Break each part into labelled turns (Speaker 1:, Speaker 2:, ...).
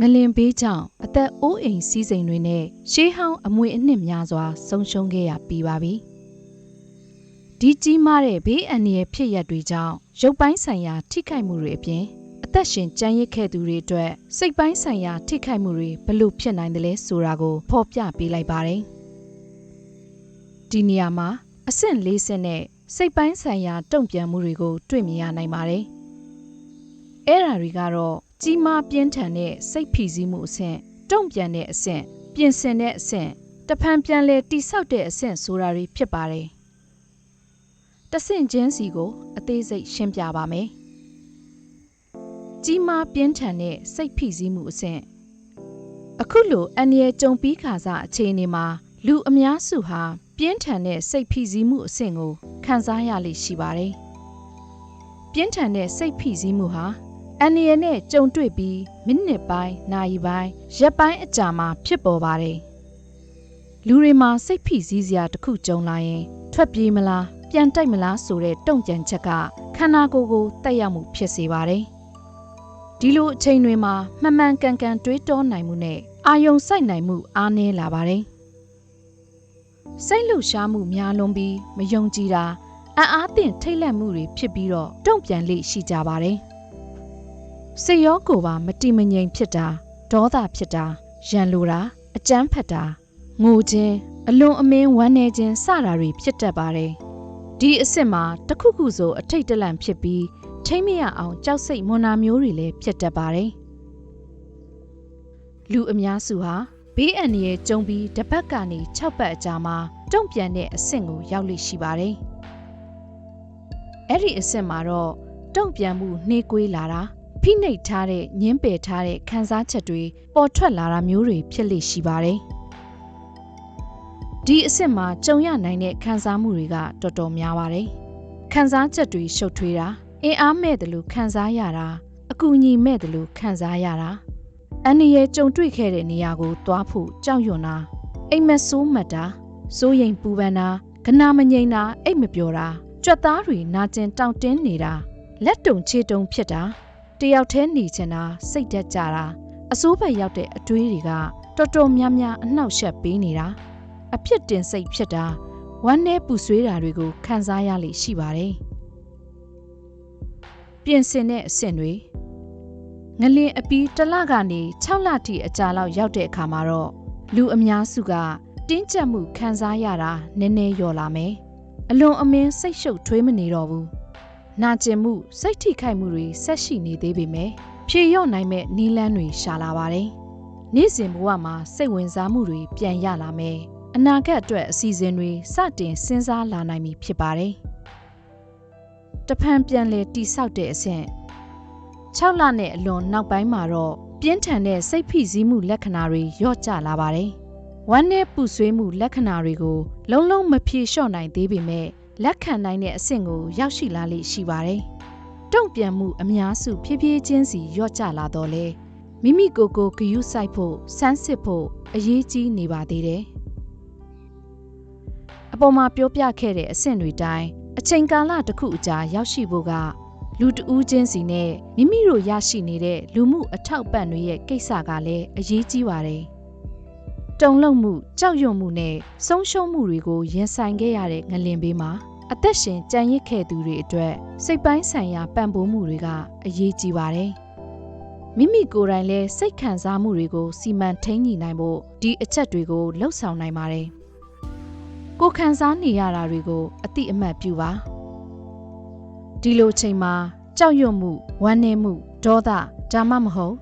Speaker 1: ငလင်ဘေးကြောင့်အသက်အိုးအိမ်စီးစိမ်တွေနဲ့ရှေးဟောင်းအမွေအနှစ်များစွာဆုံးရှုံးခဲ့ရပြီးပါပြီ။ဒီကြီးမားတဲ့ဘေးအန္တရာယ်ဖြစ်ရပ်တွေကြောင့်ရုပ်ပိုင်းဆိုင်ရာထိခိုက်မှုတွေအပြင်အသက်ရှင်ကြံရစ်ခဲ့သူတွေအတွက်စိတ်ပိုင်းဆိုင်ရာထိခိုက်မှုတွေဘလို့ဖြစ်နိုင်တယ်လဲဆိုတာကိုဖော်ပြပေးလိုက်ပါတယ်။ဒီနေရာမှာအဆင့်၄ဆင့်နဲ့စိတ်ပိုင်းဆိုင်ရာတုံ့ပြန်မှုတွေကိုတွေ့မြင်ရနိုင်ပါတယ်။အဲ့ဓာတွေကတော့ ကြီးမားပြင်းထန်တဲ့စိတ်ဖိစီးမှုအဆင့်တုံ့ပြန်တဲ့အဆင့်ပြင်ဆင်တဲ့အဆင့်တဖန်ပြန်လဲတိဆောက်တဲ့အဆင့်ဆိုတာတွေဖြစ်ပါတယ်။တဆင့်ချင်းစီကို အသေးစိတ်ရှင်းပြပါမယ်။ကြီးမားပြင်းထန်တဲ့စိတ်ဖိစီးမှုအဆင့်အခုလိုအန္တရာယ်ကြုံပြီးခါစားအခြေအနေမှာလူအများစုဟာပြင်းထန်တဲ့စိတ်ဖိစီးမှုအဆင့်ကိုခံစားရလိမ့်ရှိပါတယ်။ပြင်းထန်တဲ့စိတ်ဖိစီးမှုဟာ အန္တရာယ်နဲ့ကြုံတွေ့ပြီးမိနစ်ပိုင်း၊နာရီပိုင်း၊ရက်ပိုင်းအကြာမှာဖြစ်ပေါ်ပါတယ်။လူတွေမှာစိတ်ဖိစီးစရာတစ်ခုကြုံလာရင် ထွက်ပြေးမလားပြန်တိုက်မလားဆိုတဲ့တုံ့ပြန်ချက်ကခန္ဓာကိုယ်ကိုတက်ရောက်မှုဖြစ်စေပါတယ်။ဒီလိုအချိန်တွေမှာမှန်မှန်ကန်ကန်တွေးတောနိုင်မှုနဲ့အာယုံစိုက်နိုင်မှုအားနည်းလာပါတယ်။စိတ်လှုပ်ရှားမှုများလွန်ပြီးမယုံကြည်တာအံ့အားသင့်ထိတ်လန့်မှုတွေဖြစ်ပြီးတော့တုံ့ပြန်လေ့ရှိကြပါတယ်။ စိတ်ရောကိုယ်ပါမတိမငြိမ်ဖြစ်တာဒေါသဖြစ်တာရန်လိုတာအကြမ်းဖက်တာငိုခြင်းအလွန်အမင်းဝမ်းနည်းခြင်းစတာတွေဖြစ်တတ်ပါတယ်ဒီအစ်စ်မှာတခုခုဆိုအထိတ်တလန့်ဖြစ်ပြီးထိမ့်မရအောင်ကြောက်စိတ်မွန်နာမျိုးတွေလည်းဖြစ်တတ်ပါတယ်လူအများစုဟာဘေးအန္တရာယ်ကြုံပြီးတစ်ပတ်ကနေ6ပတ်အကြာမှာတုံ့ပြန်တဲ့အဆင့်ကိုရောက်လိရှိပါတယ်အဲ့ဒီအဆင့်မှာတော့တုံ့ပြန်မှုနှေးကွေးလာတာ ဖိနှိပ်ထားတဲ့ညင်းပယ်ထားတဲ့ခံစားချက်တွေပေါ်ထွက်လာတာမျိုးတွေဖြစ်လိရှိပါတယ်။ဒီအစ်စ်မှာကြုံရနိုင်တဲ့ခံစားမှုတွေကတော်တော်များပါတယ်။ခံစားချက်တွေရှုပ်ထွေးတာအင်အားမဲ့တယ်လို့ခံစားရတာအကူအညီမဲ့တယ်လို့ခံစားရတာအန္တရာယ်ကြုံတွေ့ခဲ့တဲ့နေရာကိုသွားဖို့ကြောက်ရွံ့တာအိမ်မက်ဆိုးမှတ်တာစိုးရိမ်ပူပန်တာကနာမငြိမ်တာအိတ်မပြောတာကြွက်သားတွေနာကျင်တောင့်တင်းနေတာလက်တုံချေတုံဖြစ်တာ တယောက်တည်းနေချင်တာစိတ်တက်ကြတာအစိုးဘက်ရောက်တဲ့အတွေးတွေကတော်တော်များများအနှောက်ယှက်ပေးနေတာအဖြစ်တင်စိတ်ဖြစ်တာဝမ်းနည်းပူဆွေးတာတွေကိုခံစားရလိမ့်ရှိပါတယ်ပြင်ဆင်တဲ့အဆင့်တွေငလင်အပီးတစ်လကနေ6လထိအကြာလောက်ရောက်တဲ့အခါမှာတော့လူအများစုကတင်းကျပ်မှုခံစားရတာနည်းနည်းလျော့လာမယ်အလွန်အမင်းစိတ်ရှုပ်ထွေးမနေတော့ဘူး နာကျင်မှုစိတ်ထိခိုက်မှုတွေဆက်ရှိနေသေးပေမဲ့ဖြေလျော့နိုင်မဲ့နီးလန်းတွေရှာလာပါတယ်။နေ့စဉ်ဘဝမှာစိတ်ဝင်စားမှုတွေပြန်ရလာမယ်။အနာဂတ်အတွက်အစီအစဉ်တွေစတင်စဉ်းစားလာနိုင်ပြီဖြစ်ပါတယ်။တဖန်ပြန်လေတိဆောက်တဲ့အဆင့်6လနဲ့အလွန်နောက်ပိုင်းမှာတော့ပြင်းထန်တဲ့စိတ်ဖိစီးမှုလက္ခဏာတွေလျော့ကျလာပါတယ်။ဝမ်းနဲ့ပူဆွေးမှုလက္ခဏာတွေကိုလုံးလုံးမဖြေလျှော့နိုင်သေးပေမဲ့ လက်ခံနိုင်တဲ့အဆင့်ကိုရောက်ရှိလာလိမ့်ရှိပါတယ်။တုံ့ပြန်မှုအများစုဖြည်းဖြည်းချင်းစီလျော့ကျလာတော့လေမိမိကိုယ်ကိုဂယုစိုက်ဖို့စမ်းစစ်ဖို့အရေးကြီးနေပါသေးတယ်။အပေါ်မှာပြောပြခဲ့တဲ့အဆင့်တွေတိုင်းအချိန်ကာလတစ်ခုအကြာရောက်ရှိဖို့ကလူတဦးချင်းစီနဲ့မိမိတို့ရရှိနေတဲ့လူမှုအထောက်ပံ့တွေရဲ့ကိစ္စကလည်းအရေးကြီးပါတယ်။ တုံ့လုံမှုကြောက်ရွံ့မှုနဲ့ဆုံးရှုံးမှုတွေကိုရင်ဆိုင်ခဲ့ရတဲ့ငလင်ဘေးမှာအသက်ရှင်ကြံရစ်ခဲ့သူတွေအတွက်စိတ်ပိုင်းဆိုင်ရာပံ့ပိုးမှုတွေကအရေးကြီးပါတယ်။မိမိကိုယ်တိုင်လည်းစိတ်ခံစားမှုတွေကိုစီမံထိန်းညှိနိုင်ဖို့ဒီအချက်တွေကိုလှုပ်ဆောင်နိုင်ပါတယ်။ကိုခံစားနေရတာတွေကိုအတိအမှတ်ပြုပါ။ဒီလိုချိန်မှာကြောက်ရွံ့မှုဝမ်းနည်းမှုဒေါသဒါမှမဟုတ်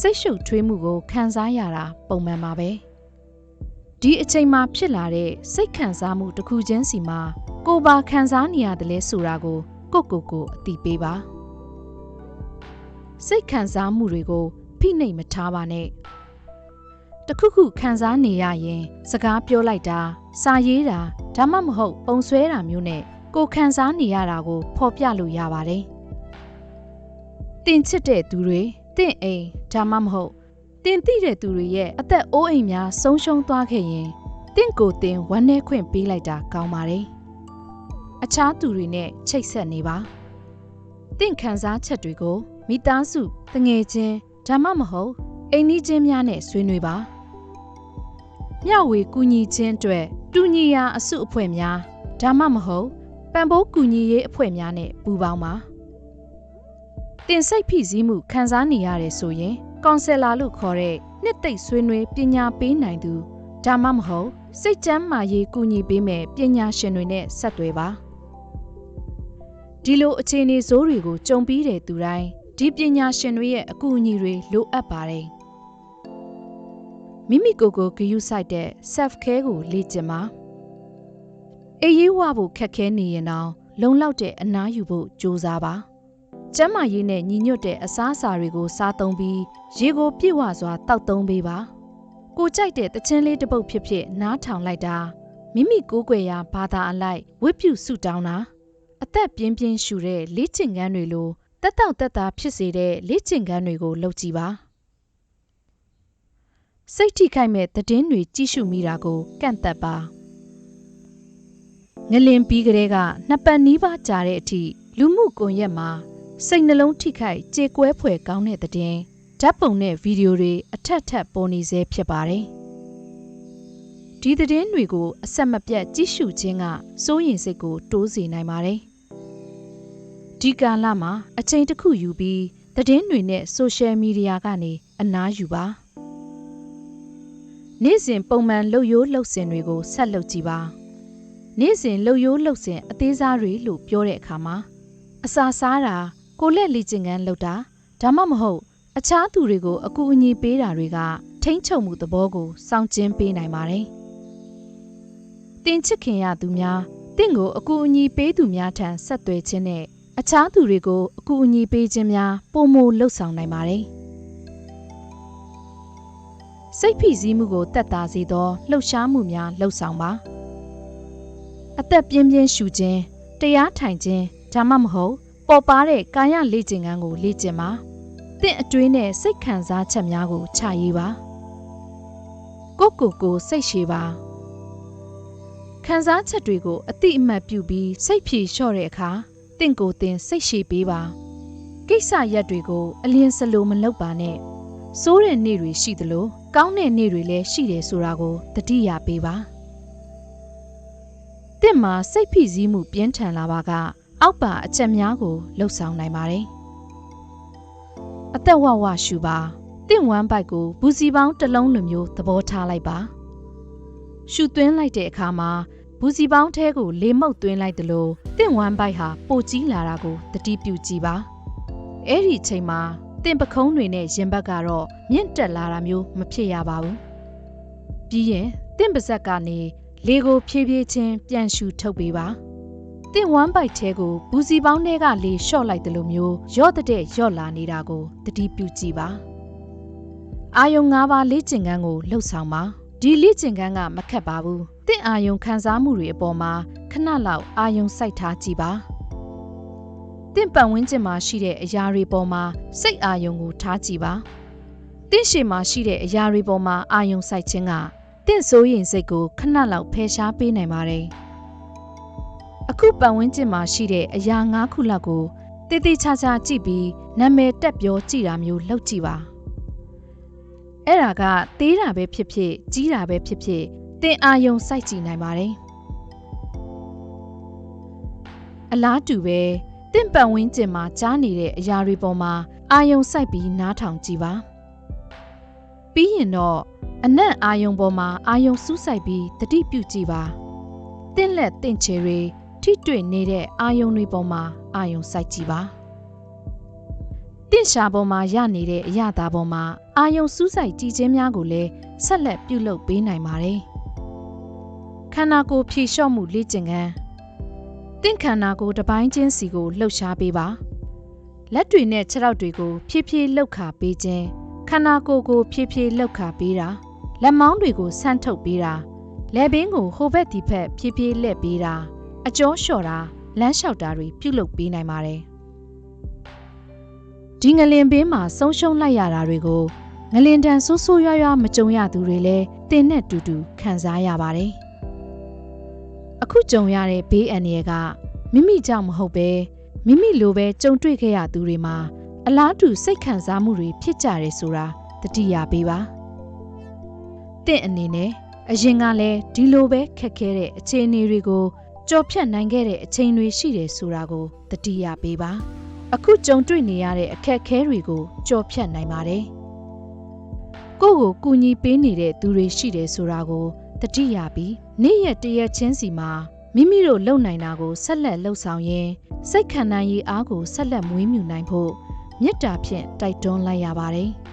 Speaker 1: စိတ်ရှုပ်ထွေးမှုကိုခံစားရတာပုံမှန်ပါပဲ။ ဒီအချိန်မှာဖြစ်လာတဲ့စိတ်ခံစားမှုတစ်ခုချင်းစီမှာကိုပါခံစားနေရတယ်လဲဆိုတာကိုကိုကိုကိုအတိပေးပါစိတ်ခံစားမှုတွေကိုဖိနှိပ်မထားပါနဲ့တခုခုခံစားနေရရင် စကားပြောလိုက်တာစာရေးတာဒါမှမဟုတ်ပုံဆွဲတာမျိုးနဲ့ကိုခံစားနေရတာကိုဖော်ပြလို့ရပါတယ်တင်ချစ်တဲ့သူတွေတင့်အိမ်ဒါမှမဟုတ် တင်သိတဲ့သူတွေရဲ့အသက်အိုးအိမ်များဆုံးရှုံးသွားခဲ့ရင်တင့်ကိုတင်ဝမ်းနည်းခွင့်ပေးလိုက်တာကောင်းပါတယ်။အခြားသူတွေနဲ့ချိတ်ဆက်နေပါ။တင့်ခံစားချက်တွေကိုမိသားစုတငယ်ချင်းဓမ္မမဟုတ်အိမ်နီးချင်းများနဲ့ဆွေးနွေးပါမျှဝေကူညီခြင်းအတွက်တူညီရာအစုအဖွဲ့များဒါမှမဟုတ်ပံ့ပိုးကူညီရေးအဖွဲ့များနဲ့ပူးပေါင်းပါတင်စိတ်ဖိစီးမှုခံစားနေရတယ်ဆိုရင် ကောင်ဆယ်လာလို့ခေါ်တဲ့နှစ်သိမ့်ဆွေးနွေးပညာပေးနိုင်သူဒါမှမဟုတ်စိတ်ကျမ်းမာရေးကူညီပေးမယ်ပညာရှင်တွေနဲ့ဆက်သွယ်ပါဒီလိုအခြေအနေဆိုးတွေကိုကြုံပြီးတဲ့သူတိုင်းဒီပညာရှင်တွေရဲ့အကူအညီတွေလိုအပ်ပါတယ်မိမိကိုယ်ကိုဂရုစိုက်တဲ့ self care ကိုလေ့ကျင့်ပါအေးရေးဝဖို့ခက်ခဲနေရင်တော့လုံလောက်တဲ့အနားယူဖို့ကြိုးစားပါ ကျန်းမာရေးနဲ့ညီညွတ်တဲ့အစားအစာတွေကိုစားသုံးပြီးရေကိုပြည့်ဝစွာတောက်သုံးပေးပါကိုကြိုက်တဲ့တခြင်းလေးတစ်ပုတ်ဖြစ်ဖြစ်နားထောင်လိုက်တာမိမိကိုယ်ွယ်ရာဘာသာအလိုက်ဝိပုဆုတောင်းတာအသက်ပြင်းပြင်းရှူတဲ့လေ့ကျင့်ခန်းတွေလိုတက်တောက်တက်တာဖြစ်စေတဲ့လေ့ကျင့်ခန်းတွေကိုလုပ်ကြည့်ပါစိတ်ထိခိုက်မဲ့သတင်းတွေကြည့်ရှုမိတာကိုကန့်သက်ပါငလင်ပြီးကလေးကနှစ်ပတ်နီးပါးကြာတဲ့အထိလူမှုကွန်ရက်မှာ စိတ်နှလုံးထိခိုက်ကြေကွဲဖွယ်ကောင်းတဲ့သတင်းဓာတ်ပုံနဲ့ဗီဒီယိုတွေအထက်ထပ်ပေါ်နေစေဖြစ်ပါတယ်ဒီသတင်းတွေကိုအဆက်မပြတ်ကြည့်ရှုခြင်းကစိုးရင်စိတ်ကိုတိုးစေနိုင်ပါတယ်ဒီကာလမှာအချိန်တစ်ခုယူပြီးသတင်းတွေနဲ့ဆိုရှယ်မီဒီယာကနေအနားယူပါနေ့စဉ်ပုံမှန်လှုပ်ရိုးလှုပ်စင်တွေကိုဆက်လုပ်ကြည့်ပါနေ့စဉ်လှုပ်ရိုးလှုပ်စင်အသေးစားတွေလို့ပြောတဲ့အခါမှာအစာစားတာ ကိုလက်လေ့ကျင့်ခန်းလုပ်တာဒါမှမဟုတ် အခြားသူတွေကိုအကူအညီပေးတာတွေကထိမ့်ချုပ်မှုသဘောကိုစောင့်ကျဉ်ပေးနိုင်ပါတယ်။တင်ချစ်ခင်ရသူများတင့်ကိုအကူအညီပေးသူများထံဆက်သွယ်ခြင်းနဲ့အခြားသူတွေကိုအကူအညီပေးခြင်းများပုံမလှုပ်ဆောင်နိုင်ပါတယ်။စိတ်ဖိစီးမှုကိုတက်တာစေသောလှုပ်ရှားမှုများလှုပ်ဆောင်ပါ။အသက်ပြင်းပြင်းရှူခြင်းတရားထိုင်ခြင်းဒါမှမဟုတ် ပေါ်ပါတဲ့ကာယလေ့ကျင့်ခန်းကိုလေ့ကျင့်ပါ။တင့်အတွင်းနဲ့စိတ်ခံစားချက်များကိုခြာရေးပါ။ကိုကိုကိုစိတ်ရှည်ပါ။ခံစားချက်တွေကိုအတိအမှတ်ပြုပြီးစိတ်ဖြေလျှော့တဲ့အခါတင့်ကိုတင်စိတ်ရှည်ပေးပါ။ကိစ္စရက်တွေကိုအလင်းစလိုမလုပ်ပါနဲ့။စိုးတဲ့နေ့တွေရှိသလိုကောင်းတဲ့နေ့တွေလည်းရှိတယ်ဆိုတာကိုတတိယပေးပါ။တင့်မှာစိတ်ဖိစီးမှုပြင်းထန်လာပါက အောက်ပါအချက်များကိုလှုပ်ဆောင်နိုင်ပါတယ်။အသက်ဝဝရှူပါတင့်ဝမ်းပိုက်ကိုဘူစီပေါင်းတစ်လုံးလိုမျိုးသဘောထားလိုက်ပါ။ရှူသွင်းလိုက်တဲ့အခါမှာဘူစီပေါင်းထဲကိုလေမှုတ်သွင်းလိုက်သလိုတင့်ဝမ်းပိုက်ဟာပိုကြီးလာတာကိုတတိပြုကြည့်ပါ။အဲ့ဒီချိန်မှာတင့်ပခုံးတွေနဲ့ရင်ဘတ်ကတော့မြင့်တက်လာတာမျိုးမဖြစ်ရပါဘူး။ပြီးရင်တင့်ပါဇက်ကနေလေကိုဖြည်းဖြည်းချင်းပြန်ရှူထုတ်ပေးပါ။ တင့်ဝမ်းပိုက်ထဲကိုဘူစီပေါင်းထဲကလေလျှော့လိုက်တယ်လို့မျိုးရော့တဲ့ရော့လာနေတာကိုတတိပြုကြည့်ပါအာယုံ၅ပါးလေ့ကျင့်ခန်းကိုလှုပ်ဆောင်ပါဒီလေ့ကျင့်ခန်းကမခက်ပါဘူးတင့်အာယုံခံစားမှုတွေအပေါ်မှာခဏလောက်အာယုံစိုက်ထားကြည့်ပါတင့်ပတ်ဝန်းကျင်မှာရှိတဲ့အရာတွေပေါ်မှာစိတ်အာယုံကိုထားကြည့်ပါတင့်ရှိမှာရှိတဲ့အရာတွေပေါ်မှာအာယုံစိုက်ခြင်းကတင့်စိုးရင်စိတ်ကိုခဏလောက်ဖယ်ရှားပေးနိုင်ပါတယ်။ အခုပတ်ဝန်းကျင်မှာရှိတဲ့အရာ၅ခုလောက်ကိုတည်တည်ချာချာကြည့်ပြီးနာမည်တက်ပြောကြည့်တာမျိုးလုပ်ကြည့်ပါအဲ့ဒါကသေးတာပဲဖြစ်ဖြစ်ကြီးတာပဲဖြစ်ဖြစ်တင်အာယုံစိုက်ကြည့်နိုင်ပါတယ်အလားတူပဲတင့်ပတ်ဝန်းကျင်မှာကြားနေတဲ့အရာတွေပေါ်မှာအာယုံစိုက်ပြီးနားထောင်ကြည့်ပါပြီးရင်တော့အနက်အာယုံပေါ်မှာအာယုံစူးစိုက်ပြီးတတိပြုကြည့်ပါတင့်လက်တင့်ချေတွေ ထိတွေ့နေတဲ့အာယုံတွေပေါ်မှာအာယုံစိုက်ကြည့်ပါတင့်ရှာပေါ်မှာရနေတဲ့အရသာပေါ်မှာအာယုံစူးစိုက်ကြည့်ခြင်းများကိုလည်းဆက်လက်ပြုလုပ်ပေးနိုင်ပါတယ်ခန္ဓာကိုယ်ဖြည့်လျှော့မှုလေ့ကျင့်ခန်းတင့်ခန္ဓာကိုယ်တစ်ပိုင်းချင်းစီကိုလှုပ်ရှားပေးပါလက်တွေနဲ့ခြေထောက်တွေကို ဖြည်းဖြည်းလှုပ်ခါပေးခြင်းခန္ဓာကိုယ်ကိုဖြည်းဖြည်းလှုပ်ခါပေးတာလက်မောင်းတွေကိုဆန့်ထုတ်ပေးတာလက်ဘင်းကိုဟိုဘက်ဒီဘက်ဖြည်းဖြည်းလှည့်ပေးတာ အကျော်လျှော်တာလမ်းလျှောက်တာတွေပြုလုပ်ပေးနိုင်ပါတယ်ဒီငလင်ဘေးမှာဆုံးရှုံးလိုက်ရတာတွေကိုငလင်တန်ဆိုးဆိုးရွားရွားမကြုံရသူတွေလည်းတင်နဲ့တူတူခံစားရပါတယ်အခုကြုံရတဲ့ဘေးအန္တရာယ်ကမိမိကြောင့်မဟုတ်ပဲမိမိလိုပဲကြုံတွေ့ခဲ့ရသူတွေမှာအလားတူစိတ်ခံစားမှုတွေဖြစ်ကြတယ်ဆိုတာတတိယပေးပါတင့်အနေနဲ့အရင်ကလည်းဒီလိုပဲခက်ခဲတဲ့အခြေအနေတွေကို ကြော်ဖြတ်နိုင်ခဲ့တဲ့အချိန်တွေရှိတယ်ဆိုတာကိုတတိယပေးပါအခုကြုံတွေ့နေရတဲ့အခက်အခဲတွေကိုကြော်ဖြတ်နိုင်ပါတယ်ကိုယ့်ကိုကူညီပေးနေတဲ့သူတွေရှိတယ်ဆိုတာကိုတတိယပြီးနေ့ရက်တရက်ချင်းစီမှာမိမိတို့လုပ်နိုင်တာကိုဆက်လက်လှုပ်ဆောင်ရင်းစိတ်ခံနိုင်ရည်အားကိုဆက်လက်မွေးမြူနိုင်ဖို့မေတ္တာဖြင့်တိုက်တွန်းလိုက်ရပါတယ်။